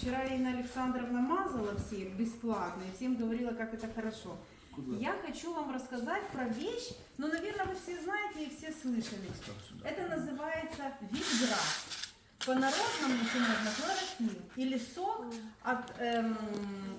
вчера Инна Александровна мазала всех бесплатно и всем говорила, как это хорошо. Я хочу вам рассказать про вещь, ну, наверное, вы все знаете и все слышали. Это называется витграсс. По-народному можно хлорофилл или сок от эм,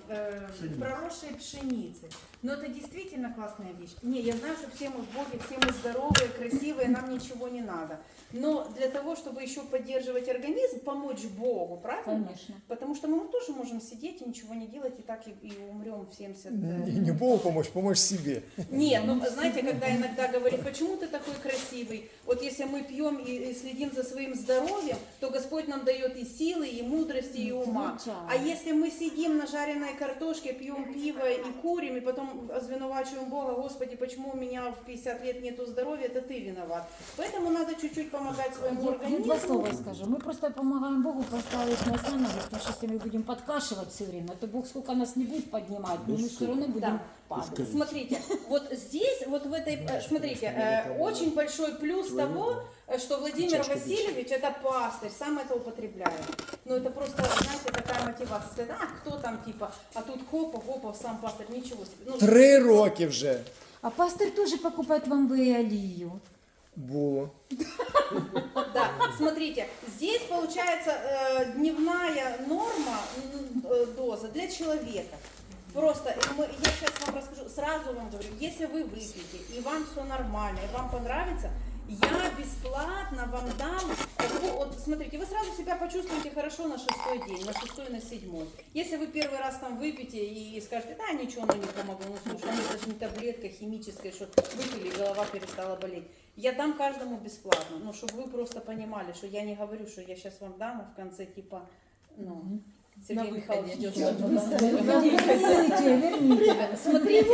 э, проросшей пшеницы. Но это действительно классная вещь. Не, я знаю, что все мы в Боге, все мы здоровые, красивые, нам ничего не надо. Но для того, чтобы еще поддерживать организм, помочь Богу, правильно? Конечно. Потому что мы тоже можем сидеть и ничего не делать, и так и, и умрем в 70. э, Не, не Богу помочь, помочь себе. нет, ну знаете, когда иногда говорит, почему ты такой красивый? Вот если мы пьем и, и следим за своим здоровьем, то Господь нам дает и силы, и мудрости, и ума. А если мы сидим на жареной картошке, пьем пиво и курим, и потом звинувачиваем Бога, Господи, почему у меня в 50 лет нету здоровья, это ты виноват. Поэтому надо чуть-чуть помогать своему Я два организму. слова скажу. Мы просто помогаем Богу поставить нас на ноги, потому что если мы будем подкашивать все время, то Бог сколько нас не будет поднимать, но мы все равно будем Да. падать. Смотрите, вот здесь, вот в этой, э, смотрите, э, очень большой плюс того, что Владимир Васильевич это пастырь, сам это употребляет. Ну это просто, знаете, такая мотивация. А кто там типа, а тут хопа, хопа, сам пастырь, ничего себе. Ну, Три роки вже А пастор тоже покупает вам вы олию. було. Да, смотрите, здесь получается э, дневная норма м, э, доза для человека. Просто э, мы- я сейчас вам расскажу, сразу вам говорю, если вы выпьете и вам все нормально, и вам понравится, я бесплатно вам дам, ну, вот смотрите, вы сразу себя почувствуете хорошо на шестой день, на шестой, на седьмой. Если вы первый раз там выпьете и скажете, да, ничего, оно не помогло, ну слушай, ну, это же не таблетка химическая, что выпили, голова перестала болеть. Я дам каждому бесплатно, ну, чтобы вы просто понимали, что я не говорю, что я сейчас вам дам, а в конце типа, ну, Сергей Михайлович ждет, что Верните, верните. Смотрите,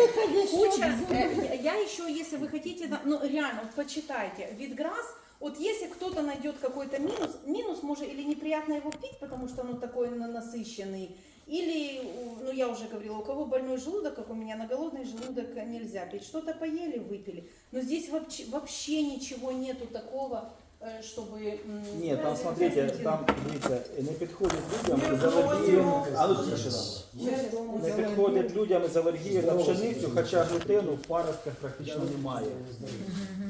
куча, э, я еще, если вы хотите, на- ну реально, вот почитайте, Витграсс, вот если кто-то найдет какой-то минус, минус может или неприятно его пить, потому что он такой на- насыщенный, или, ну я уже говорила, у кого больной желудок, как у меня, на голодный желудок нельзя пить. Что-то поели, выпили. Но здесь вообще, вообще ничего нету такого, чтобы... Нет, Ні, там смотрите, там дивіться, не підходить людям з алергією. А ну тише нам. Не підходять людям з алергією на пшеницю, хоча глютену в паростках практично немає.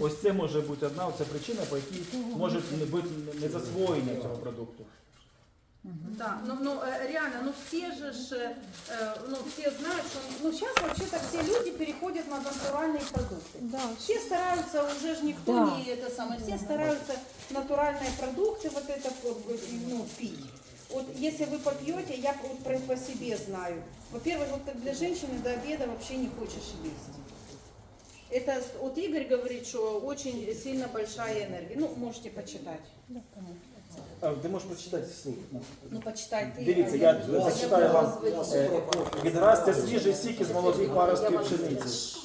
Ось це може бути одна оця причина, по якій може не бути незасвоєння цього продукту. Да, ну, ну э, реально, ну все же, ж, э, ну все знают, что, ну сейчас вообще-то все люди переходят на натуральные продукты. Да. Все стараются, уже же никто Да. не это самое, все стараются натуральные продукты вот это вот, ну, пить. Вот если вы попьете, я вот про- по себе знаю. Во-первых, вот как для женщины до обеда вообще не хочешь есть. Это вот Игорь говорит, что очень сильно большая энергия. Ну, можете почитать. А, ти можеш прочитати слух. ну. Ну, почитай ты. Дивіться, я зачитаю вам. Е, Відраз це свіжий сік із молодих паростків пшениці.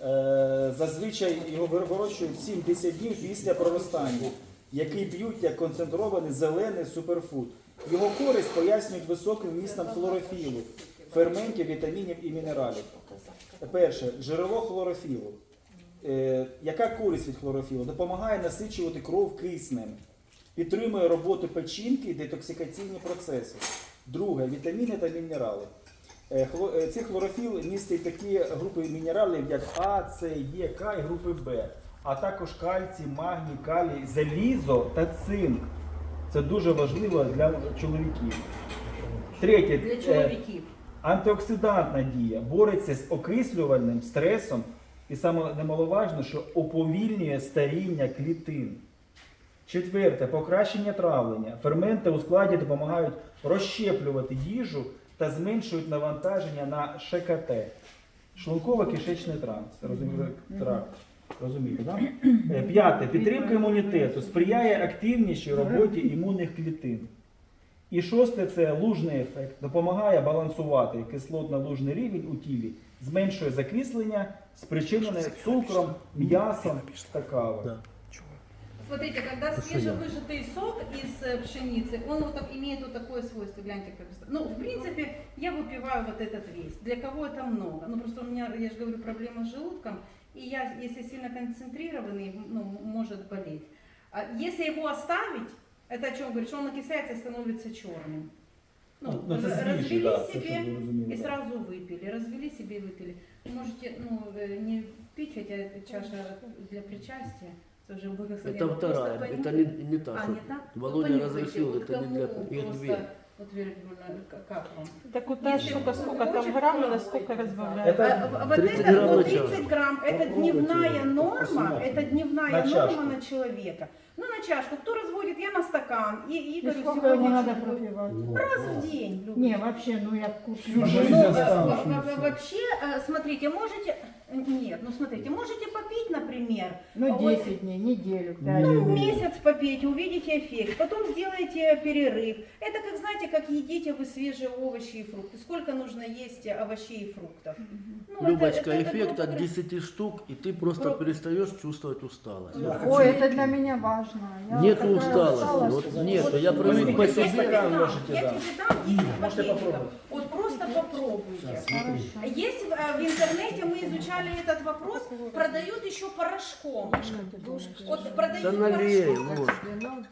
Е, Зазвичай його вирощують 7-10 днів після проростання, який б'ють як концентрований зелений суперфуд. Його користь пояснюють високим вмістом хлорофілу, ферментів, вітамінів і мінералів. Перше, джерело хлорофілу. Е, Яка користь від хлорофілу? Допомагає насичувати кров киснем, підтримує роботу печінки і детоксикаційні процеси. Друге, вітаміни та мінерали. Е, е, Цей хлорофіл містить такі групи мінералів, як А, С, Е, К і групи Б, а також кальцій, магній, калій, залізо та цинк. Це дуже важливо для чоловіків. Третє, Для е, чоловіків. Антиоксидантна дія бореться з окислювальним стресом і саме немаловажно, що уповільнює старіння клітин. Четверте покращення травлення. Ферменти у складі допомагають розщеплювати їжу та зменшують навантаження на ШКТ. Шлунково-кишечний транс. Розумієте? Тракт. Розумієте, да? Е, П'яте. Підтримка імунітету сприяє активнішій роботі імунних клітин. І шосте це лужний ефект. Допомагає балансувати кислотно-лужний рівень у тілі, зменшує закислення, спричинене цукром, м'ясом та кавою. Смотрите, когда свежевыжатый сок из э, пшеницы, он вот так, имеет вот такое свойство, гляньте как. это. Ну, в принципе, я выпиваю вот этот весь. Для кого это много? Ну, просто у меня, я же говорю, проблема с желудком, и я, если сильно концентрированный, ну, может болеть. А если его оставить, это о чем говорит, что он окисляется и становится черным. Ну, Ну, це развели свіжі, да, це, себе щоб ви розуміли, и да. сразу выпили, развели себе и выпили. Вы можете, ну, э, не пить, хотя эта чаша для причастия, это уже благословение. Это вторая, Просто это не, не та, А, что не так? Володя Ну, разрешил, вот это не для... кому Их просто, две. Вот как- как вам? Так вот та Если штука, вы сколько там грамм, то насколько Это- разбавляют? А, в- Вот 30 это грамм вот на час. 30 грамм, это Попробуйте, дневная вот, норма, посмотрите. это дневная На чашку. норма на человека. Ну, на чашку. Кто разводит, я на стакан. И И Игорю сколько ему сегодня надо чуть- пропивать? раз в день. Люба. Не, вообще, ну я кушаю. Ну, Ну, жизнь э, останется. в- в- Вообще, э, смотрите, можете... Нет, ну смотрите, можете попить, например, Ну А вот- 10 дней, неделю, 5 ну, дней. месяц попейте, увидите эффект, потом сделайте перерыв. Это как, знаете, как едите вы свежие овощи и фрукты. Сколько нужно есть овощей и фруктов? Ну, это- Любочка, это- это, эффект грубо от говоря, 10 штук, и ты просто Про- перестаешь чувствовать усталость. Ой, это для меня важно. Я Нету такая усталости. Вот нет, я привык по себе. я да. тебе дам 10 Можете пакетиков. попробовать. Вот просто попробуйте. Есть в, э, в интернете, мы изучали этот вопрос, продают еще порошком. Вот продают Да налей, порошком.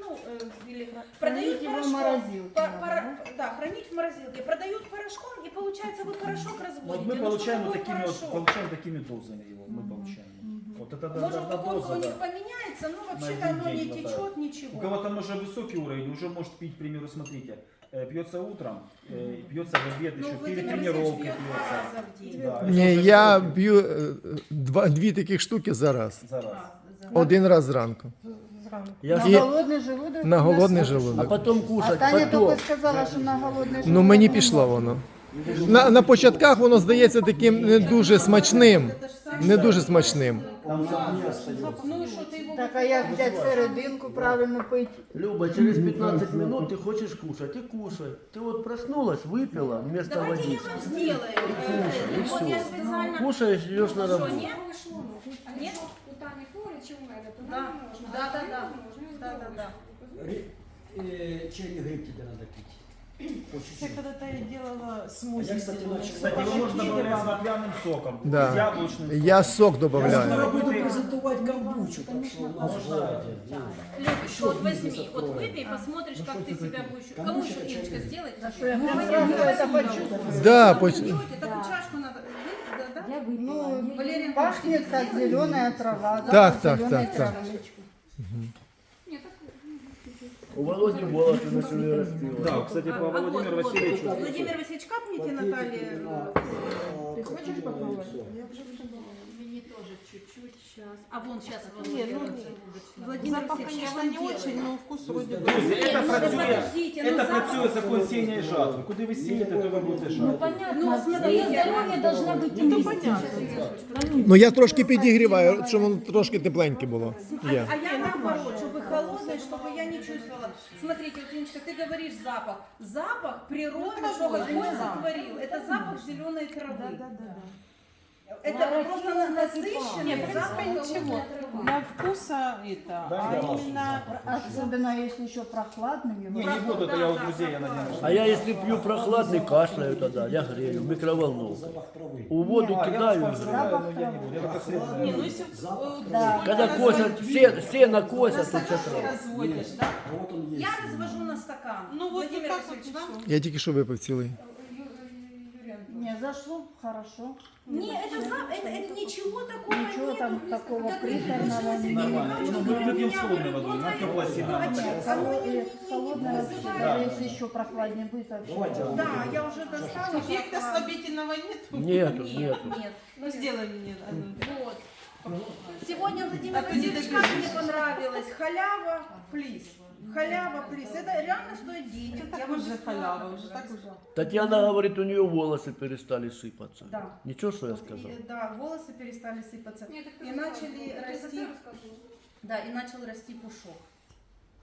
Ну, э, или продают его в порошком. морозилке По- надо, пора- да, хранить в морозилке. Продают порошком, и получается вы порошок разводите. Вот мы Ну, получаем вот такое такими вот, порошок? получаем такими дозами его, мы получаем. Вот это да, Может, одна упаковка у доза, них да. поменяется, но вообще-то один оно не день течет, хватает. ничего. У кого там уже высокий уровень, уже может пить, к примеру, смотрите, пьется утром, э, пьется в обед, Ну, еще Владимир перед Васильевич тренировкой пьет два пьется. раза в день. Да, Ні, это уже я высокий б'ю е, два, дві таких штуки зараз. За раз. А, за- Один раз зранку. Зранку. Я на И- голодный желудок? На голодний А желудок. потом А кушать, Таня потом. только сказала, что на голодный желудок. Ну мені не пішло можно. воно. На, на початках воно здається таким не дуже смачним. Это ж сам- Не дуже смачним. Там не остается. Ну и что, ты его Так, а як взять серединку правильно пить? Люба, через 15 минут ты хочешь кушать, и кушай. Ты вот проснулась, выпила вместо Давайте я водички. вам сделаю. и Вот всё. я специально... Кушаешь, идешь на Что, работу. нет? Нет? У Тані хворі чи у мене, то Да. нам не можна. Да, а да, мені да. можна, я Да, да, здорова. да. Э, Чайный гриб тебе надо пить. Я когда-то я делала А смузи. я, кстати, начал- Кстати, его можно добавлять с напьяным соком, Да. с яблочным соком. Я сок Я додаю. скоро буду презентовать камбучу, так что у нас в городе. Вот возьми, вот выпей, посмотришь, как ты себя будешь. Кому еще это почувствовала. Да, пьете, такую чашку надо. Вы- да, да? Я выпила. Ну, Валерия, Пахнет как зеленая трава. Так, запах так, так, так. травы. У Володи волосы на себе распила. Да, кстати, по А Владимиру Васильевичу. Владимир Васильевич, капните Пакетики Наталье. на- Ты хочешь попробовать? Мне тоже чуть-чуть сейчас. А вон сейчас Не, ну, Владимир Запах, Васильевич, я конечно, вам не делаю. очень, но вкус вроде бы. Друзі, Ні, це ну, працює, подождите, ну, це запах- працює закон сіння і жатви. Куди ви сієте, то ви будете Ну жати. понятно, Ну, ну, смотрите. здоровье должна быть Ну, инвестицией. Ну я трошки підігріваю, щоб воно трошки тепленьке було. А, Є. а я наоборот, чтобы холодное, чтобы я не чувствовала. Смотрите, вот, Инечка, ты говоришь запах. Запах природы, что Господь сотворил. Это запах зеленой травы. Это Да, просто Россия насыщенный Не, в принципе, запах ничего. Для вкуса это, Да, а да. именно особенно если еще прохладным его. Не, не буду, это я у друзей, я на день А я если пью прохладный, кашляю тогда, я грею, в травы. У воду А, я кидаю. вас поздравляю, но я не буду. Я только. Не, ну если Запах э, травы. Когда косят, все, сено косят, то стакан разводишь, да? Вот он есть. Я развожу на стакан. Ну вот Владимир вот Васильевич, вам? Я тільки що випив цілий. Не, зашло, хорошо. Не, это, за- это, это ничего такого Ничего нету. там такого приторного Сергей Нормально. Ну, мы выпьем с холодной водой, не- Э, не Холодное вообще, если еще прохладнее будет вообще. Да, я уже достала. Эффекта слабительного нет? Нету, Нет, нету. нет. Ну сделали мне. Вот. Сегодня Владимир Васильевич, как мне понравилось, халява, плиз. Халява, плиз. Это реально стоит денег. Это Я так вам уже бесплатно халява, уже так уже. Татьяна говорит, у нее волосы перестали сыпаться. Да. Ничего, что я сказал? И, Да, волосы перестали сыпаться. Так И начали за расти. це розказувала? Да, и начал расти пушок.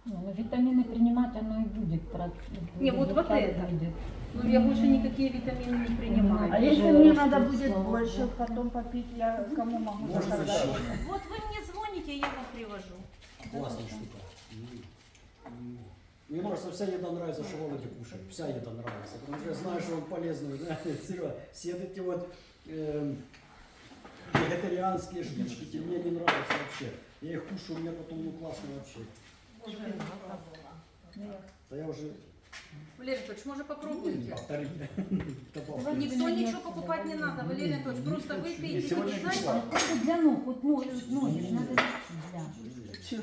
Ну, витамины принимать оно и будет. про- Не, вот- вот это. будет. Ну, я больше никакие витамины не принимаю. А если мне надо будет больше потом попить, я кому могу Можно заказать? Вот вы мне звоните, я вам привожу. Классная штука. М. Мне просто вся еда нравится, что Володе кушает. Вся еда нравится. Потому что я знаю, что он полезный. Серега, все вот эти вот эм, вегетарианские штучки мне не нравятся вообще. Я их кушаю, у меня потом ну классно вообще. Да я уже Валерий Анатольевич, может попробуйте? Повтори. Добавь. Давай. Никто ничего покупать не надо, Валерий Анатольевич, просто выпейте, Сегодня. Это для ног, вот ноги, ноги надо для.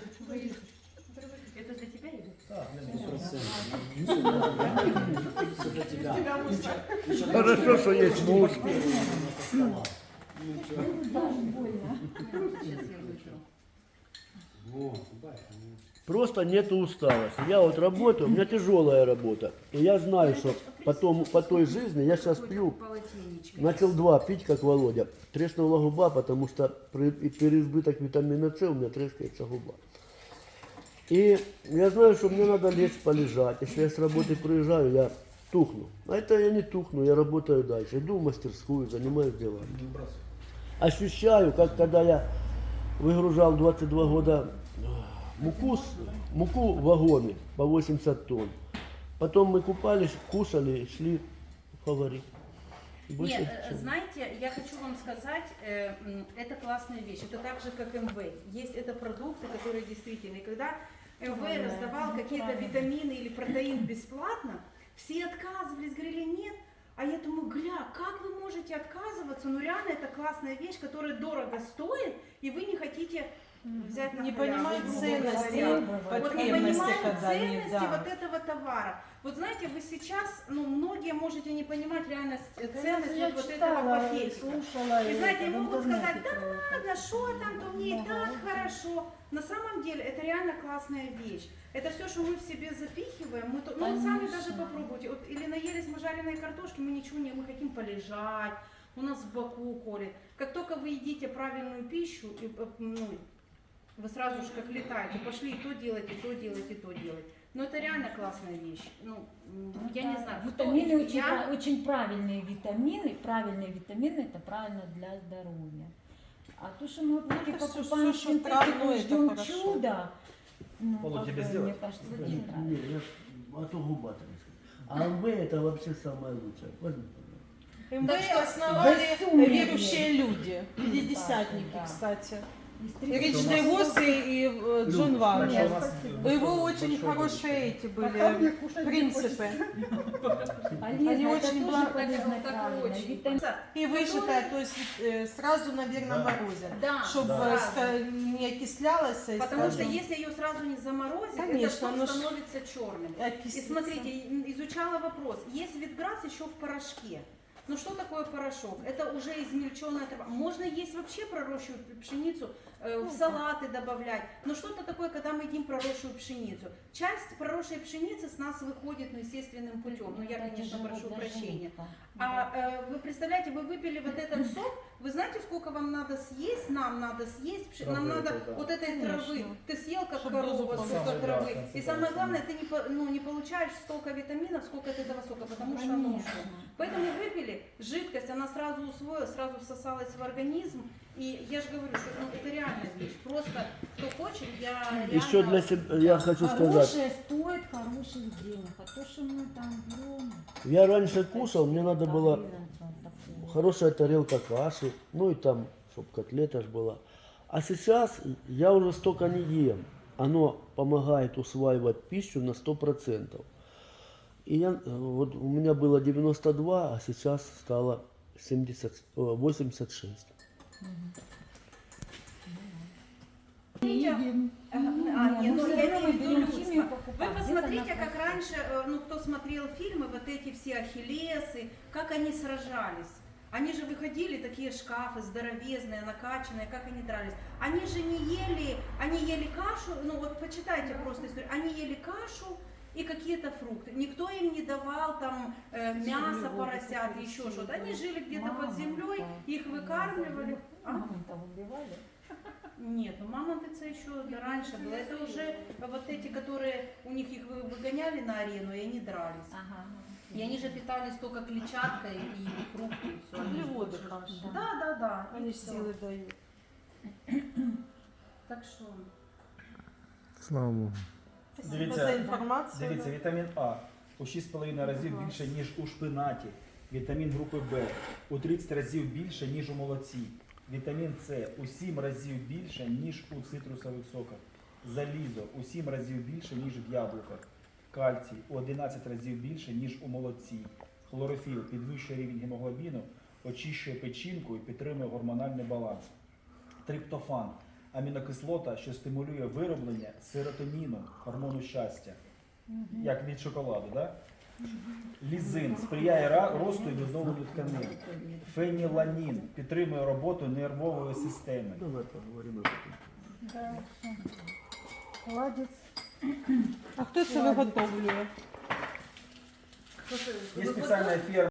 это для тебя идет? Так, Все для тебя. Еще Хорошо, что есть муж. Просто нету усталости. Я вот работаю, у меня тяжелая работа. И я знаю, что потом, по той жизни я сейчас пью. Начал два пить, как Володя. Треснула губа, потому что при переизбыток витамина С у меня трескается губа. И я знаю, что мне надо лечь полежать. Если я с работы приезжаю, я тухну. А это я не тухну, я работаю дальше. Иду в мастерскую, занимаюсь делами. Ощущаю, как когда я выгружал 22 года э, муку, муку в вагоне по 80 тонн. Потом мы купались, кушали, шли в фаворит. Больше Нет, ничего. знаете, я хочу вам сказать, э, это классная вещь. Это так же, как МВ. Есть это продукты, которые действительно, и когда МВ раздавал какие-то витамины или протеин бесплатно, все отказывались, говорили нет. А я думаю, гля, как вы можете отказываться? Ну реально это классная вещь, которая дорого стоит, и вы не хотите взять на Не понимают ценности. Вот не понимают ценности да. вот этого товара. Вот знаете, вы сейчас, ну, многие можете не понимать реальность, э, ценность Я вот, вот этого пакетика. слушала. И знаете, это могут сказать, да ладно, что там, то мне и так хорошо. На самом деле это реально классная вещь. Это все, что мы в себе запихиваем, мы то, ну вот сами даже попробуйте. Вот, или наелись мы жареной картошки, мы ничего не, мы хотим полежать, у нас в боку колет. Как только вы едите правильную пищу, и, э, ну, вы сразу же как летаете, пошли и то делать, и то делать, и то делать. Но это реально классная вещь. Ну, м, я не знаю, кто- Витамины очень, я- очень правильные витамины. Правильные витамины это правильно для здоровья. А то, что мы всё- покупаем что синтетику, ждем чуда. Ну, как тебе сделать? мне кажется, Не, не нравится. я ж- а то губа. А МВ это вообще самое лучшее. Пожалуйста. МВ основали верующие люди, пятидесятники, Да. кстати. Стрит- Девос и, и э, Джон Ван. У нас У него очень хорошие эти были принципы. Они очень И вышитая, то есть э, сразу на верном морозе. Да, Чтобы да. не окислялась. и Потому что скажем, если ее сразу не заморозить, Конечно, это оно суп ж становится черным. И окислится. смотрите, изучала вопрос. Есть витграсс еще в порошке. Ну что такое порошок? Это уже измельченная трава. Можно есть вообще пророщенную пшеницу, э, в салаты добавлять. Но что-то такое, когда мы едим проросшую пшеницу. Часть проросшей пшеницы с нас выходит ну, естественным путем. Ну я, конечно, прошу прощения. А э, вы представляете, вы выпили вот этот сок, вы знаете, сколько вам надо съесть, нам надо съесть, пш- нам надо да. вот этой травы. Ты съел как Чтоб дозу корова столько травы. И самое главное, ты не, ну, не получаешь столько витаминов, сколько от этого сока, потому что оно Конечно. ушло. Поэтому выпили, жидкость, она сразу усвоилась, сразу всосалась в организм. И я же говорю, что ну, это реальная вещь. Просто кто хочет, я реально... Еще для себя я хочу сказать. Хорошее стоит хороших денег. А то, что мы там берем... Я раньше кушал, мне надо там, было хорошая тарелка каши, ну и там, чтобы котлета ж была. А сейчас я уже столько не ем. Оно помогает усваивать пищу на 100%. И я, вот у меня было 92, а сейчас стало 70, э, 86. Едим. А, Не, ну, всё я равно имею в виду берем людство. химию, Вы посмотрите, как раньше, э, ну кто смотрел фильмы, вот эти все ахиллесы, как они сражались. Они же выходили, такие шкафы здоровезные, накачанные, как они дрались. Они же не ели, они ели кашу, ну вот почитайте просто историю, они ели кашу и какие-то фрукты. Никто им не давал там э, мясо, поросят, еще что-то. Они жили где-то под землей, их выкармливали. А? Маму-то убивали. Нет, ну мамонтыца еще раньше было. Это уже вот эти, которые у них их вы- выгоняли на арену, и они дрались. Ага. И они же питались только клетчаткой и фрукты, и все. Углеводы хорошие. Да, да, да. и Они всё. силы дают. Так что. Слава Богу. Спасибо Дивіться, за інформацію. Дивіться, вітамін А у 6,5 разів більше, ніж у шпинаті. Вітамін групи Б у 30 разів більше, ніж у молоці. Вітамін С у 7 разів більше, ніж у цитрусових соках. Залізо у 7 разів більше, ніж в яблуках. кальцій у 11 разів більше, ніж у молодці. Хлорофіл підвищує рівень гемоглобіну, очищує печінку і підтримує гормональний баланс. Триптофан амінокислота, що стимулює вироблення серотоніну, гормону щастя, як від шоколаду. Да? Лізин сприяє ра- росту і відновленню тканин. Феніланін підтримує роботу нервової системи. Давай поговоримо об этом. Ладець. А хто це виготовлює? Є спеціальна фірма.